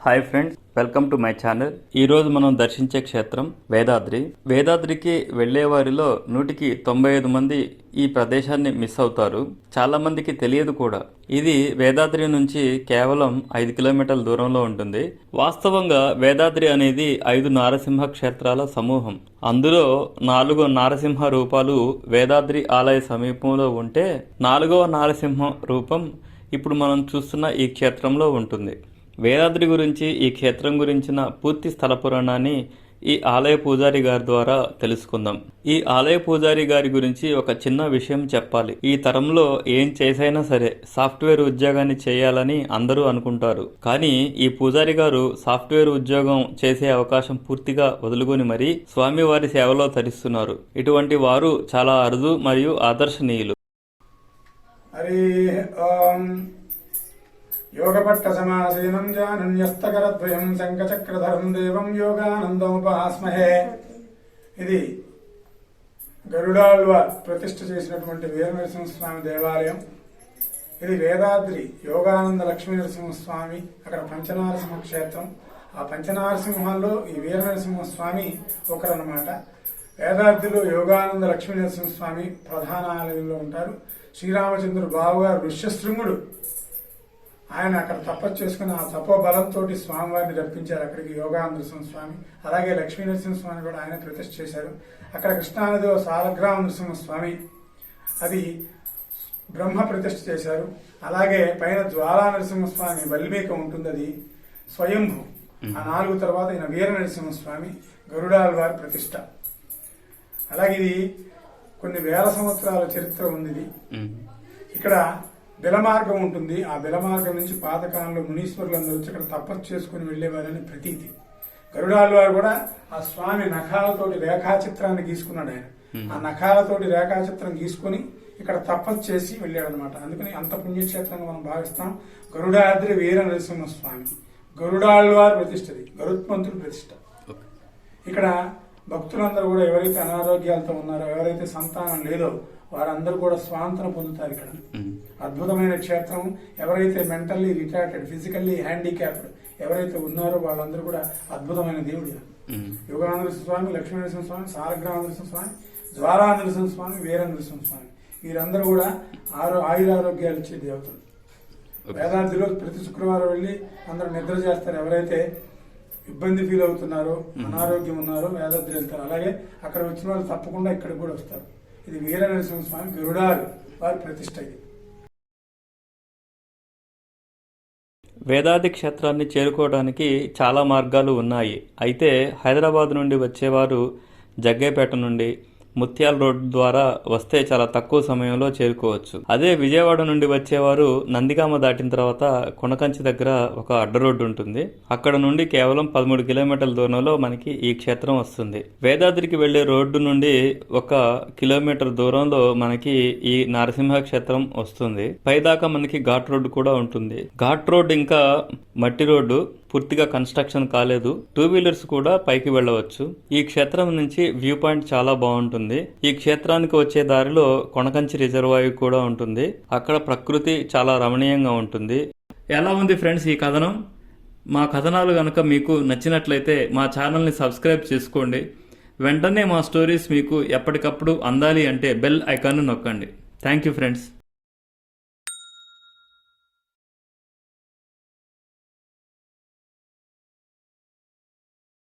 Hi friends welcome to my channel ఈ రోజు మనం దర్శించే క్షేత్రం వేదాద్రి. వేదాద్రికి వెళ్ళే వారిలో నూటికి తొంభై ఐదు మంది ఈ ప్రదేశాన్ని మిస్ అవుతారు. చాలా మందికి తెలియదు కూడా. ఇది వేదాద్రి నుంచి కేవలం ఐదు కిలోమీటర్ల దూరంలో ఉంటుంది. వాస్తవంగా వేదాద్రి అనేది ఐదు నారసింహ క్షేత్రాల సమూహం. అందులో నాలుగో నారసింహ రూపాలు వేదాద్రి ఆలయ సమీపంలో ఉంటే నాలుగవ నారసింహ రూపం ఇప్పుడు మనం చూస్తున్న ఈ క్షేత్రంలో ఉంటుంది. వేదాద్రి గురించి ఈ క్షేత్రం గురించిన పూర్తి స్థల పురాణాన్ని ఈ ఆలయ పూజారి గారి ద్వారా తెలుసుకుందాం. ఈ ఆలయ పూజారి గారి గురించి ఒక చిన్న విషయం చెప్పాలి. ఈ తరంలో ఏం చేసైనా సరే సాఫ్ట్వేర్ ఉద్యోగాన్ని చేయాలని అందరూ అనుకుంటారు. కానీ ఈ పూజారి గారు సాఫ్ట్వేర్ ఉద్యోగం చేసే అవకాశం పూర్తిగా వదులుకొని మరీ స్వామివారి సేవలో తరిస్తున్నారు. ఇటువంటి వారు చాలా అరుదు మరియు ఆదర్శనీయులు. హరి ఓం యోగపట్ట సమాసీనం జానన్యస్తకరద్వయం శంఖచక్రధరం దేవం యోగానందముపాస్మహే ఇది గరుడాళ్వ ప్రతిష్ఠ చేసినటువంటి వీర నరసింహస్వామి దేవాలయం. ఇది వేదాద్రి యోగానంద లక్ష్మీ నరసింహస్వామి అక్కడ పంచనారసింహ క్షేత్రం. ఆ పంచనారసింహంలో ఈ వీర నరసింహస్వామి ఒకరన్నమాట. వేదాద్రిలో యోగానంద లక్ష్మీ నరసింహస్వామి ప్రధాన ఆలయంలో ఉంటారు. శ్రీరామచంద్రుడు బావగారు ఋష్యశృంగుడు ఆయన అక్కడ తపస్సు చేసుకుని ఆ తపో బలంతో స్వామివారిని రప్పించారు. అక్కడికి యోగానంద నరసింహ స్వామి అలాగే లక్ష్మీ నరసింహ స్వామి కూడా ఆయన ప్రతిష్ఠ చేశారు. అక్కడ కృష్ణానదిలో సాలగ్రామ నరసింహ స్వామి అది బ్రహ్మ ప్రతిష్ఠ చేశారు. అలాగే పైన జ్వాలా నరసింహస్వామి వల్మీక ఉంటుంది అది స్వయంభు ఆ నాలుగు తర్వాత ఈయన వీర నరసింహస్వామి గరుడాల వారి ప్రతిష్ట అలాగే ఇది కొన్ని వేల సంవత్సరాల చరిత్ర ఉంది ఇది. ఇక్కడ బిలమార్గం ఉంటుంది. ఆ బిలమార్గం నుంచి పాతకాలంలో మునీశ్వరులందరూ వచ్చి ఇక్కడ తపస్సు చేసుకుని వెళ్ళేవారని ప్రతీతి. గరుడాల వారు కూడా ఆ స్వామి నఖాలతోటి రేఖాచిత్రాన్ని గీసుకున్నాడు ఆయన. ఆ నఖాలతోటి రేఖాచిత్రం గీసుకుని ఇక్కడ తపస్సు చేసి వెళ్ళాడు అనమాట అందుకని అంత పుణ్యక్షేత్రంగా మనం భావిస్తాం. గరుడాద్రి వీర నరసింహ స్వామి గరుడాళ్వారి ప్రతిష్టది గరుత్మంతుడి ప్రతిష్ట. ఇక్కడ భక్తులందరూ కూడా ఎవరైతే అనారోగ్యాలతో ఉన్నారో ఎవరైతే సంతానం లేదో వారందరూ కూడా స్వాంతన పొందుతారు ఇక్కడ. అద్భుతమైన క్షేత్రం. ఎవరైతే మెంటల్లీ రిటార్టెడ్ ఫిజికల్లీ హ్యాండిక్యాప్డ్ ఎవరైతే ఉన్నారో వాళ్ళందరూ కూడా అద్భుతమైన దేవుడు. యోగానంద స్వామి లక్ష్మీ నరసింహ స్వామి సాలగ్రామ స్వామి జ్వాలా నరసింహ స్వామి వీర నరసింహ స్వామి వీరందరూ కూడా ఆరో ఆయురారోగ్యాలు ఇచ్చే దేవతలు. వేదాంతిలో ప్రతి శుక్రవారం వెళ్ళి అందరూ నిద్ర చేస్తారు. ఎవరైతే ఇబ్బంది ఫీల్ అవుతున్నారో అనారోగ్యం ఉన్నారో వేదాద్రి వెళ్తారు. అలాగే అక్కడ వచ్చిన వాళ్ళు తప్పకుండా ఇక్కడికి కూడా వస్తారు. ఇది వీర నరసింహ స్వామి వారి ప్రతిష్ట ఇది. వేదాది క్షేత్రాన్ని చేరుకోవడానికి చాలా మార్గాలు ఉన్నాయి. అయితే హైదరాబాద్ నుండి వచ్చేవారు జగ్గేపేట నుండి ముత్యాల రోడ్ ద్వారా వస్తే చాలా తక్కువ సమయంలో చేరుకోవచ్చు. అదే విజయవాడ నుండి వచ్చేవారు నందిగామ దాటిన తర్వాత కొనకంచి దగ్గర ఒక అడ్డ రోడ్డు ఉంటుంది. అక్కడ నుండి కేవలం పదమూడు కిలోమీటర్ల దూరంలో మనకి ఈ క్షేత్రం వస్తుంది. వేదాద్రికి వెళ్ళే రోడ్డు నుండి ఒక కిలోమీటర్ దూరంలో మనకి ఈ నరసింహ క్షేత్రం వస్తుంది. పైదాకా మనకి ఘాట్ రోడ్డు కూడా ఉంటుంది. ఘాట్ రోడ్ ఇంకా మట్టి రోడ్డు. పూర్తిగా కన్స్ట్రక్షన్ కాలేదు. టూ వీలర్స్ కూడా పైకి వెళ్ళవచ్చు. ఈ క్షేత్రం నుంచి వ్యూ పాయింట్ చాలా బాగుంటుంది. ఈ క్షేత్రానికి వచ్చే దారిలో కొనకంచి రిజర్వాయర్ కూడా ఉంటుంది. అక్కడ ప్రకృతి చాలా రమణీయంగా ఉంటుంది. ఎలా ఉంది ఫ్రెండ్స్ ఈ కథనం? మా కథనాలు కనుక మీకు నచ్చినట్లయితే మా ఛానల్ని సబ్స్క్రైబ్ చేసుకోండి. వెంటనే మా స్టోరీస్ మీకు ఎప్పటికప్పుడు అందాలి అంటే బెల్ ఐకాన్ నొక్కండి. Thank you friends